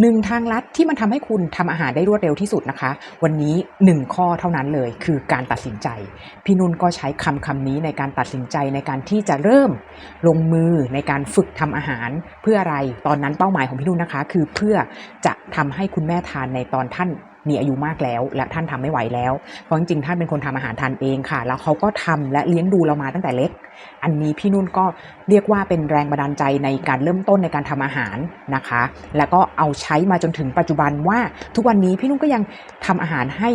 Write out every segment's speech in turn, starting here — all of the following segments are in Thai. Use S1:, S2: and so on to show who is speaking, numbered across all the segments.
S1: หนึ่งทางลัดที่มันทำให้คุณทำอาหารได้รวดเร็วที่สุดนะคะ วันนี้หนึ่งข้อเท่านั้นเลยคือการตัดสินใจ พี่นุ่นก็ใช้คำคำนี้ในการตัดสินใจในการที่จะเริ่มลงมือในการฝึกทำอาหารเพื่ออะไรตอนนั้นเป้าหมายของพี่นุ่นนะคะ คือเพื่อจะทำให้คุณแม่ทานในตอนท่าน มีอายุมากแล้ว และท่านทำไม่ไหวแล้ว เพราะจริงๆท่านเป็นคนทำอาหารทานเองค่ะ แล้วเขาก็ทำและเลี้ยงดูเรามาตั้งแต่เล็ก อันนี้พี่นุ่นก็เรียกว่าเป็นแรงบันดาลใจในการเริ่มต้นในการทำอาหารนะคะ แล้วก็เอาใช้มาจนถึงปัจจุบันว่าทุกวันนี้พี่นุ่นก็ยังทำอาหารให้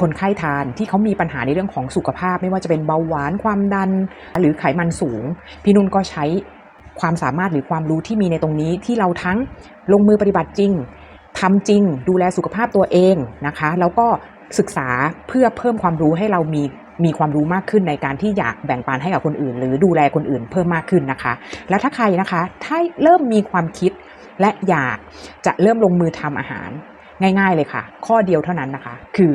S1: คนไข้ทานที่เขามีปัญหาในเรื่องของสุขภาพ ไม่ว่าจะเป็นเบาหวานความดัน หรือไขมันสูง พี่นุ่นก็ใช้ความสามารถหรือความรู้ที่มีในตรงนี้ที่เราทั้งลงมือปฏิบัติจริง ทำจริงดูแลสุขภาพตัวเองนะคะ แล้วก็ศึกษาเพื่อเพิ่มความรู้ให้เรามีมีความรู้มากขึ้นในการที่อยากแบ่งปันให้กับคนอื่น หรือดูแลคนอื่นเพิ่มมากขึ้นนะคะ แล้วถ้าใครนะคะถ้าเริ่มมีความคิดและอยากจะเริ่มลงมือทำอาหาร ง่าย ๆเลยค่ะ ข้อเดียวเท่านั้นนะคะ คือ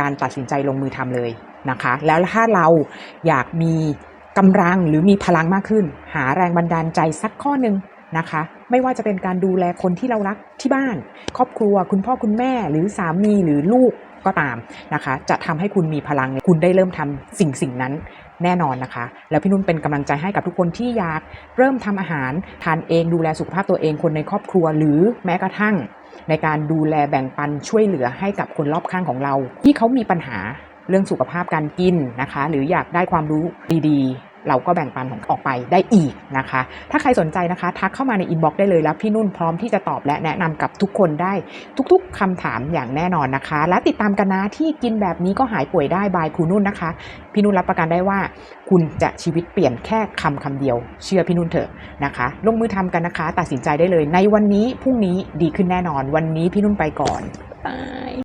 S1: การตัดสินใจลงมือทำเลยนะคะ แล้วถ้าเราอยากมีกำลังหรือมีพลังมากขึ้น หาแรงบันดาลใจสักข้อหนึ่ง นะคะ ไม่ว่าจะเป็นการดูแลคนที่เรารักที่บ้าน ครอบครัว คุณพ่อคุณแม่หรือสามีหรือลูกก็ตามนะคะ จะทำให้คุณมีพลังคุณได้เริ่มทำสิ่งสิ่งนั้นแน่นอนนะคะ แล้วพี่นุ่นเป็นกำลังใจให้กับทุกคนที่อยากเริ่มทำอาหารทานเองดูแลสุขภาพตัวเองคนในครอบครัว หรือแม้กระทั่ง ในการดูแลแบ่งปันช่วยเหลือให้กับคนรอบข้างของเรา ที่เขามีปัญหาเรื่องสุขภาพการกินนะคะ หรืออยากได้ความรู้ดีๆ เราก็แบ่งปันของออกไปได้อีกนะคะ ถ้าใครสนใจนะคะ ทักเข้ามาในอินบ็อกซ์ได้เลยแล้วพี่นุ่นพร้อมที่จะตอบและแนะนำกับทุกคนได้ ทุกๆคำถามอย่างแน่นอนนะคะ และติดตามกันนะที่กินแบบนี้ก็หายป่วยได้บายครูนุ่นนะคะ พี่นุ่นรับประกันได้ว่า คุณจะชีวิตเปลี่ยนแค่คำคำเดียว เชื่อพี่นุ่นเถอะนะคะ ลงมือทำกันนะคะ ตัดสินใจได้เลย ในวันนี้พรุ่งนี้ดีขึ้นแน่นอน วันนี้พี่นุ่นไปก่อนบ๊ายบาย